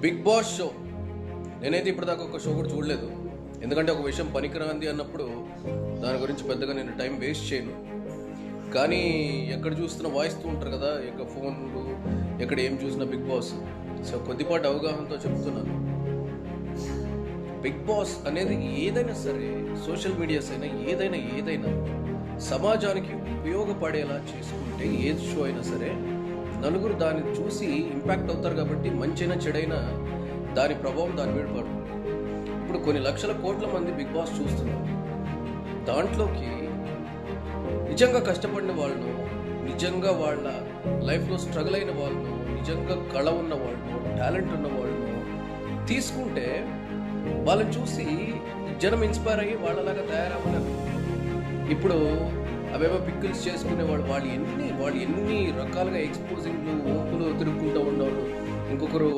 Big boss show. నేనైతే ఇప్పటిదాకా ఒక షో కూడా చూడలేదు. ఎందుకంటే ఒక విషయం పనికిరాంది అన్నప్పుడు దాని గురించి పెద్దగా నేను టైం వేస్ట్ చేయను. కానీ ఎక్కడ చూస్తున్నా వాయిస్తూ ఉంటారు కదా ఇక ఫోన్లు ఎక్కడ ఏం చూసినా బిగ్ బాస్. సో కొద్దిపాటి అవగాహనతో చెప్తున్నాను. బిగ్ బాస్ అనేది ఏదైనా సరే సోషల్ మీడియాస్ అయినా ఏదైనా ఏదైనా సమాజానికి ఉపయోగపడేలా చేసుకుంటే ఏ షో అయినా సరే నలుగురు దాన్ని చూసి ఇంపాక్ట్ అవుతారు కాబట్టి మంచైనా చెడైనా దాని ప్రభావం దాని మీద పడుతుంది. ఇప్పుడు కొన్ని లక్షల కోట్ల మంది బిగ్ బాస్ చూస్తున్నారు. దాంట్లోకి నిజంగా కష్టపడిన వాళ్ళు నిజంగా వాళ్ళ లైఫ్లో స్ట్రగుల్ అయిన వాళ్ళు నిజంగా కళ ఉన్న వాళ్ళు టాలెంట్ ఉన్న వాళ్ళు తీసుకుంటే వాళ్ళని చూసి జనం ఇన్స్పైర్ అయ్యి వాళ్ళలాగా తయారవ్వలేదు ఇప్పుడు అవేవో పిక్కుల్స్ చేసుకునే వాళ్ళు వాళ్ళు ఎన్ని వాళ్ళు ఎన్ని రకాలుగా ఎక్స్పోజింగ్లు ఊపులు తిరుగుకుంటూ ఉండేవాళ్ళు. ఇంకొకరు